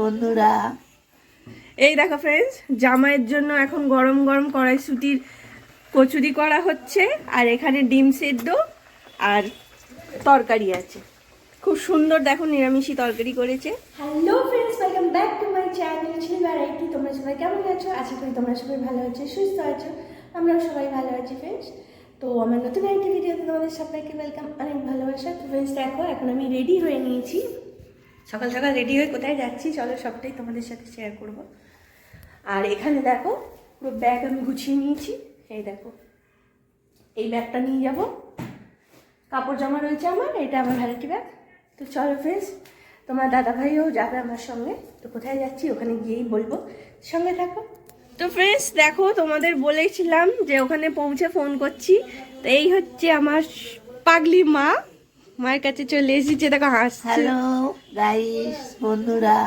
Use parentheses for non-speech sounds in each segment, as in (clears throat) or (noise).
বন্ধুরা। এই দেখো ফ্রেন্ডস জামাইয়ের জন্য এখন গরম গরম কড়াইশুটির কচুরি করা হচ্ছে আর এখানে ডিম সেদ্ধ আর তরকারি আছে। খুব সুন্দর দেখো নিরামিষি তরকারি করেছে। Hello friends welcome back to my channel ছিল ভ্যারাইটি তোমরা সবাই কেমন আছো? আশা করি তোমরা সবাই ভালো আছো সুস্থ আছো। আমরাও সবাই ভালো আছি ফ্রেন্ডস তো আমার নতুন একটি ভিডিওতে তোমাদের সবাইকে ওয়েলকাম অনেক ভালোবাসা। তো ফ্রেন্ডস দেখো এখন আমি রেডি হয়ে নিয়েছি। সকাল সকাল রেডি হয়ে কোথায় যাচ্ছি? চলো সবটাই তোমাদের সাথে শেয়ার করব। আর এখানে দেখো, পুরো ব্যাগ আমি গুছিয়ে নিয়েছি। এই দেখো, এই ব্যাগটা নিয়ে যাব। কাপড় জামা রয়েছে আমার, এটা আমার ভ্যারাইটি ব্যাগ তো চলো ফ্রেন্ডস তোমার দাদা ভাইও যাবে আমার সঙ্গে। তো কোথায় যাচ্ছি ওখানে গিয়েই বলব। সঙ্গে থাকো। তো ফ্রেন্ডস দেখো তোমাদের বলেছিলাম যে ওখানে পৌঁছে ফোন করছি। তো এই হচ্ছে আমার পাগলি মা। মায়ের কাছে চলে এসেছে দেখো হাসছে। হ্যালো গাইস বন্ধুরা।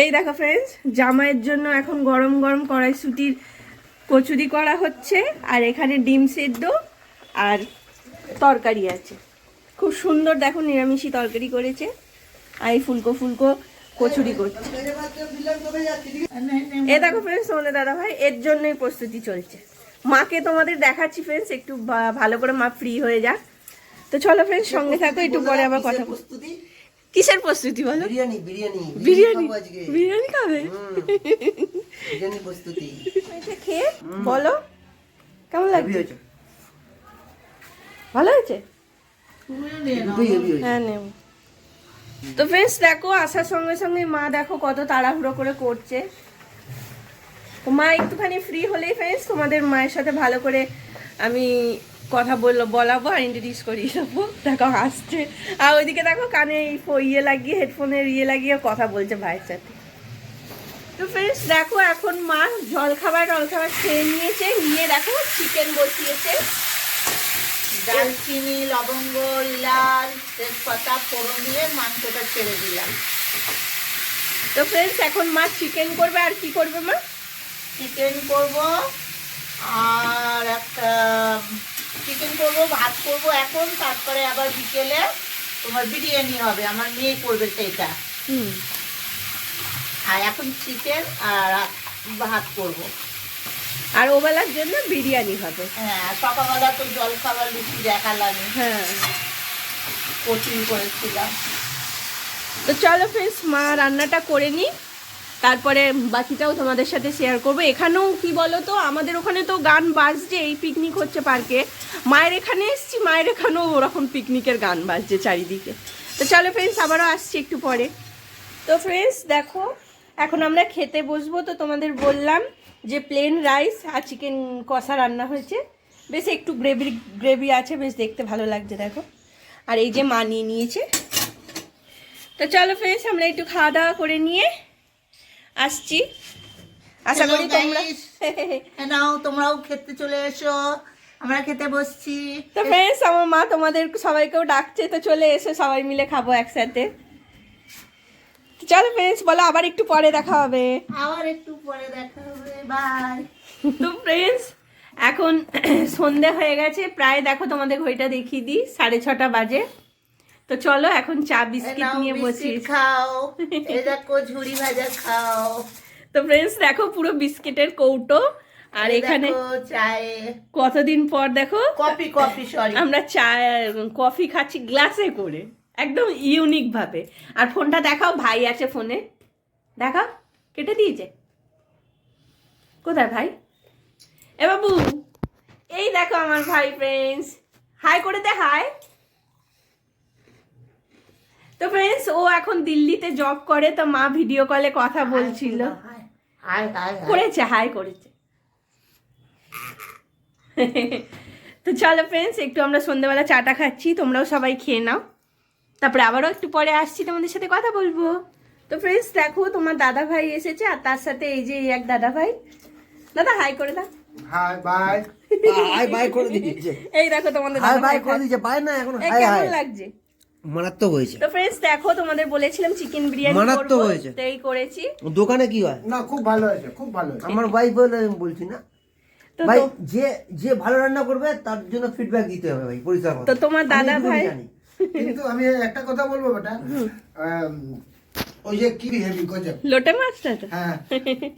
এই দেখো ফ্রেন্ডস জামাইয়ের জন্য এখন গরম গরম কড়াইশুটির কচুরি করা হচ্ছে আর এখানে ডিম সেদ্ধ আর তরকারি আছে। খুব সুন্দর দেখো নিরামিষি তরকারি করেছে আর এই ফুলকো ফুলকো কচুরি করছে। এ দেখো ফ্রেন্ডস তোমাদের দাদা ভাই এর জন্যই প্রস্তুতি চলছে। মাকে তোমাদের দেখাচ্ছি ফ্রেন্ডস একটু ভালো করে মা ফ্রি হয়ে যাক। তো চলো ফ্রেন্ডস সঙ্গে থাকো একটু পরে আবার কথা। প্রস্তুতি? কিসের প্রস্তুতি বলো? বিরিয়ানি বিরিয়ানি বিরিয়ানি বিরিয়ানি। খাবে বিরিয়ানি প্রস্তুতি। এটা খেয়ে বলো কেমন লাগছে? ভালো হয়েছে? হ্যাঁ নেব। তো ফ্রেন্ডস দেখো আসার সঙ্গে সঙ্গে মা দেখো কত তাড়াহুড়ো করে করছে। তো মা একটুখানি ফ্রি হলেই ফ্রেন্ডস তোমাদের মায়ের সাথে ভালো করে আমি কথা বলল, বলাবো আর ইন্ট্রোডিউস করিয়ে দেবো। দেখো হাসছে। আর ওইদিকে দেখো কানে ইয়ে লাগিয়ে, হেডফোনের ইয়ে লাগিয়ে কথা বলছে ভাইয়ের সাথে। তো ফ্রেন্ডস দেখো এখন মা জল খাবার টল খাবার খেয়ে নিয়েছে, নিয়ে দেখো চিকেন বসিয়েছে। ডালচিনি লবঙ্গ লাল তেজপাতা, ফোড়ন দিয়ে মাংসটা ছেড়ে দিলাম। তো ফ্রেন্ডস এখন মা চিকেন করবে, আর কি করবে মা? চিকেন করব, আর একটা চিকেন করব ভাত করব এখন তারপরে আবার বিকেলে তোমার বিরিয়ানি হবে। আমার মেয়ে করবে সেইটা। আর এখন চিকেন আর ভাত করব। আর ওবেলার জন্য বিরিয়ানি হবে। হ্যাঁ সকালবেলা তো জল খাবার লুচি দেখালাম। হ্যাঁ। কচুরি করেছিলাম। তো চলো ফ্রেন্ডস মা রান্নাটা করে নিই তারপরে বাকিটাও তোমাদের সাথে শেয়ার করব। এখানেও কি বলো তো আমাদের ওখানে তো গান বাজছে এই পিকনিক হচ্ছে পার্কে মায়ের এখানে এসছি মায়ের এখানেও ওরকম পিকনিকের গান বাজছে চারিদিকে। তো চলো ফ্রেন্ডস আবারও আসছি একটু পরে। তো ফ্রেন্ডস দেখো এখন আমরা খেতে বসবো। তো তোমাদের বললাম যে প্লেন রাইস আর চিকেন কষা রান্না হয়েছে। বেশ একটু গ্রেভি গ্রেভি আছে বেশ দেখতে ভালো লাগছে দেখো। আর এই যে মা নিয়ে নিয়েছে। তো চলো ফ্রেন্ডস আমরা একটু খাওয়া দাওয়া করে নিয়ে আসছি। আশা করি তোমরা (laughs) তোমরাও খেতে চলে এসো। আমরা খেতে বসছি। তো ফ্রেন্ডস আমার মা তোমাদের সবাইকেও ডাকছে তো চলে এসো সবাই মিলে খাব একসাথে। চলো ফ্রেন্ডস বলো আবার একটু পরে দেখা হবে। আবার একটু পরে দেখা হবে বাই তো ফ্রেন্ডস এখন (clears throat) সন্ধে হয়ে গেছে প্রায় দেখো তোমাদের ঘড়িটা দেখিয়ে দিই সাড়ে ছটা বাজে। তো চলো এখন চা বিস্কিট নিয়ে বসি। খাও (laughs) দেখো ঝুড়ি ভাজা খাও। তো ফ্রেন্ডস দেখো পুরো বিস্কিটের কৌটো। আর এখানে কতদিন পর দেখো? কফি কফি সরি আমরা চা কফি খাচ্ছি গ্লাসে করে একদম ইউনিক ভাবে। আর ফোনটা দেখাও ভাই আছে ফোনে। দেখাও কেটে দিয়েছে। কোথায় ভাই? এ বাবু এই দেখো আমার ভাই ফ্রেন্ডস হাই করে দে হাই তো ফ্রেন্ডস ও এখন দিল্লিতে জব করে তো মা ভিডিও কলে কথা বলছিল। করেছে হাই করেছে। তো চলো ফ্রেন্ডস একটু আমরা সন্ধ্যেবেলা চাটা খাচ্ছি তোমরাও সবাই খেয়ে নাও। তারপরে আবারও একটু পরে আসছি তোমাদের সাথে কথা বলব। তো ফ্রেন্ডস দেখো তোমার দাদা ভাই এসেছে আর তার সাথে এই যে এক দাদা ভাই দাদা হাই করে দাও। হাই বাই হাই বাই করে দিয়েছে। এই দেখো তোমাদের হাই বাই করে দিয়েছে। বাই না এখন হাই হাই কেমন লাগছে? মারাত্মক হয়েছে। তো ফ্রেন্ডস দেখো তোমাদের বলেছিলাম চিকেন বিরিয়ানি মারাত্মক হয়েছে। করেছি। দোকানে কি হয়? না খুব ভালো হয়েছে খুব ভালো হয়েছে। আমার ভাই বলে আমি বলছি না। ভাই যে যে ভালো রান্না করবে তার জন্য ফিডব্যাক দিতে হবে ভাই পরিষ্কার তো তোমার দাদা ভাই? কিন্তু আমি একটা কথা বলব বেটা। ওই যে কি হেভি গজব। লোটে মাছটা হ্যাঁ।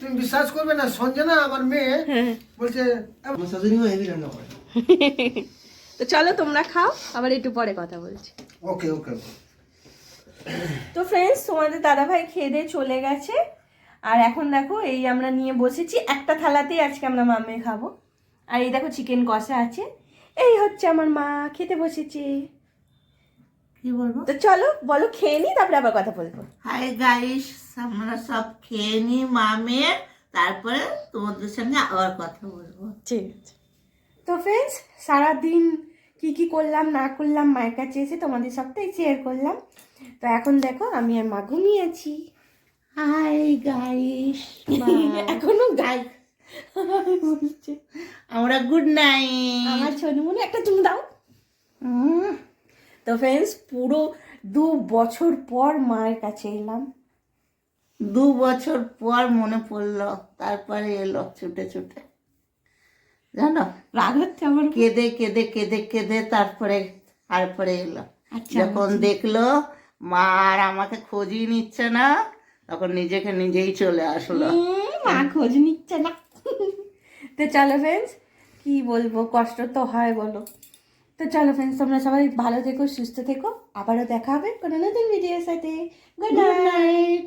তুমি বিশ্বাস করবে না সঞ্জনা আমার মেয়ে হ্যাঁ। বলছে আমার শাশুড়িমা হেভি রান্না করে। তো চলো তোমরা খাও আবার একটু পরে কথা বলছি। ওকে ওকে তো ফ্রেন্ডস তোমাদের দাদাভাই খেয়ে দিয়ে চলে গেছে। আর এখন দেখো এই আমরা নিয়ে বসেছি। একটা থালাতেই আজকে আমরা মামে খাব। আর এই দেখো চিকেন কষা আছে। এই হচ্ছে আমার মা খেতে বসেছে। কি বলব? তো চলো বলো খেয়ে নি তারপরে আবার কথা বলব। হাই গাইস আমরা সব খেয়ে নি মামে তারপরে তোমাদের সঙ্গে আবার কথা বলব। ঠিক আছে তো ফ্রেন্ডস সারাদিন কি কি করলাম না করলাম মায়ের কাছে এসে তোমাদের সবটাই শেয়ার করলাম। তো এখন দেখো আমি আর মা ঘুমিয়েছি। হাই গাইস (laughs) এখনও গাই। বলছে আমরা গুড নাইট আমার ছোটমনে একটা তুমি দাও। তো ফ্রেন্ডস পুরো দু বছর পর মায়ের কাছে এলাম। দু বছর পর মনে পড়ল তারপরে এলো ছুটে ছুটে। জানো? রাগ হচ্ছে আমার কেঁদে কেঁদে কেঁদে কেঁদে তারপরে তারপরে এলো। আচ্ছা, যখন দেখল মা আর আমাকে খোঁজই নিচ্ছে না তখন নিজেকে নিজেই চলে আসলো। মা খোঁজ নিচ্ছে না। তো চলো ফ্রেন্ডস কি বলব কষ্ট তো হয় বলো। তো চলো ফ্রেন্ডস তোমরা সবাই ভালো থেকো সুস্থ থেকো। আবারও দেখা হবে কোনো নতুন ভিডিওর সাথে। Good night